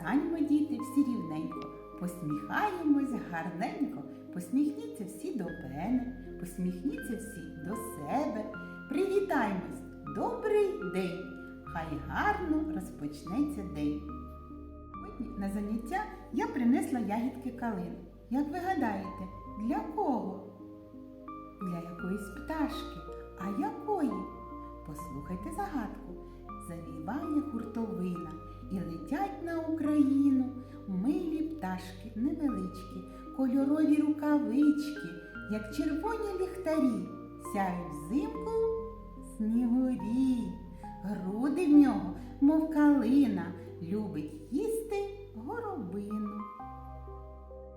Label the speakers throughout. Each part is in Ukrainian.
Speaker 1: Станьмо, діти, всі рівненько, посміхаємось гарненько, посміхніться всі до мене, посміхніться всі до себе. Привітаймось! Добрий день! Хай гарно розпочнеться день. Сьогодні на заняття я принесла ягідки калини. Як ви гадаєте, для кого? Для якоїсь пташки. А якої? Послухайте загадку. Завіває хуртовина і летять на Україну милі пташки невеличкі, кольорові рукавички, як червоні ліхтарі, сяють взимку снігурі. Груди в нього, мов калина, любить їсти горобину.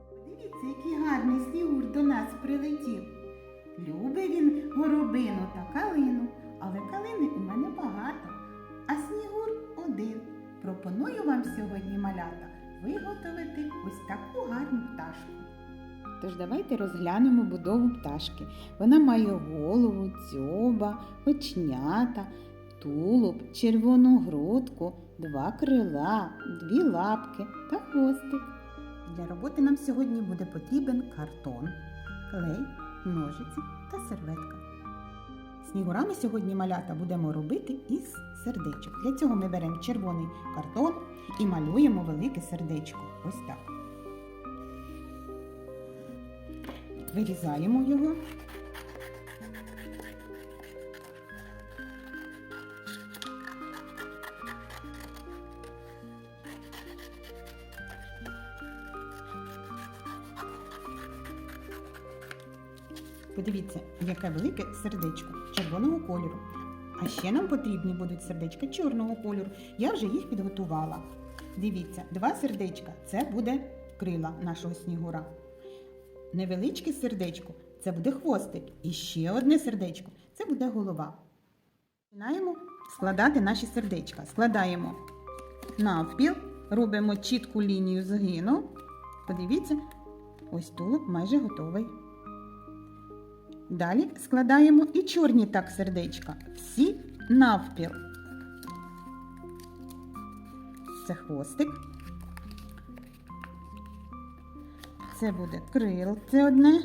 Speaker 1: Подивіться, який гарний снігур до нас прилетів. Любить він горобину та калину, малята, виготовити ось таку гарну пташку.
Speaker 2: Тож давайте розглянемо будову пташки. Вона має голову, дзьоба, очнята, тулуб, червону грудку, два крила, дві лапки та хвостик.
Speaker 1: Для роботи нам сьогодні буде потрібен картон, клей, ножиці та серветка. Снігурами сьогодні малята будемо робити із сердечок. Для цього ми беремо червоний картон і малюємо велике сердечко. Ось так. Вирізаємо його. Подивіться, яке велике сердечко червоного кольору. А ще нам потрібні будуть сердечка чорного кольору. Я вже їх підготувала. Дивіться, два сердечка це буде крила нашого снігура. Невеличке сердечко це буде хвостик. І ще одне сердечко це буде голова. Починаємо складати наші сердечка. Складаємо навпіл, робимо чітку лінію згину. Подивіться, ось тулуб майже готовий. Далі складаємо і чорні так сердечка. Всі навпіл. Це хвостик. Це буде крил, це одне.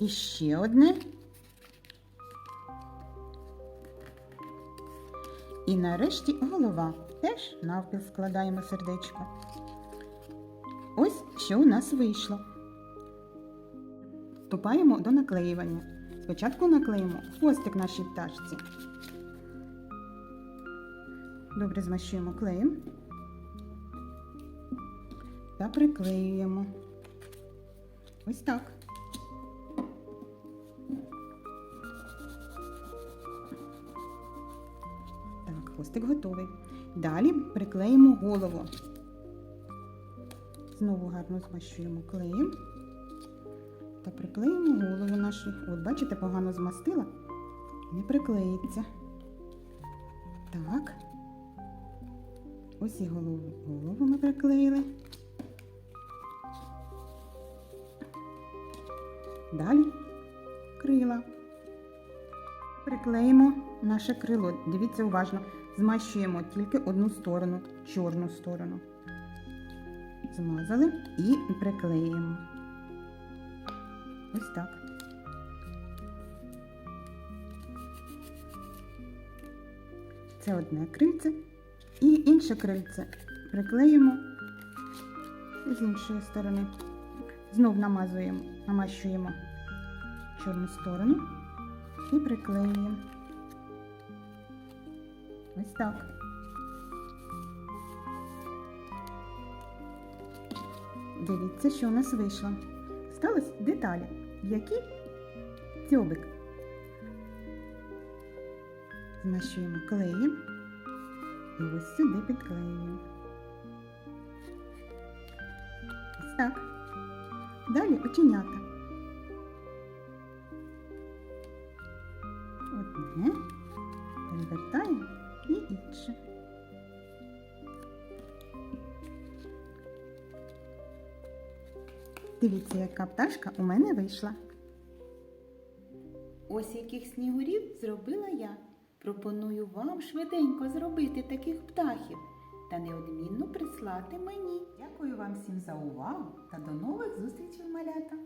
Speaker 1: І ще одне. І нарешті голова. Теж навпіл складаємо сердечко. Ось що у нас вийшло. Вступаємо до наклеювання. Спочатку наклеїмо хвостик нашій пташці. Добре змащуємо клеєм та приклеюємо. Ось так. Так, хвостик готовий. Далі приклеїмо голову. Знову гарно змащуємо клеєм та приклеїмо голову нашу. От, бачите, погано змастила, не приклеїться. Так. Ось і голову. Голову ми приклеїли. Далі крила. Приклеїмо наше крило. Дивіться уважно, змащуємо тільки одну сторону, чорну сторону. Змазали і приклеїмо. Ось так. Це одне крильце і інше крильце приклеїмо з іншої сторони. Знов намазуємо, намащуємо чорну сторону і приклеюємо. Ось так. Дивіться, що у нас вийшло. Стались деталі. Які дзьобик. Змащуємо клеєм і ось сюди підклеюємо. Ось так. Далі оченята. Одне, перевертаємо і інше. Дивіться, яка пташка у мене вийшла. Ось яких снігурів зробила я. Пропоную вам швиденько зробити таких птахів.
Speaker 2: та неодмінно прислати мені.
Speaker 1: Дякую вам всім за увагу та до нових зустрічей, малята!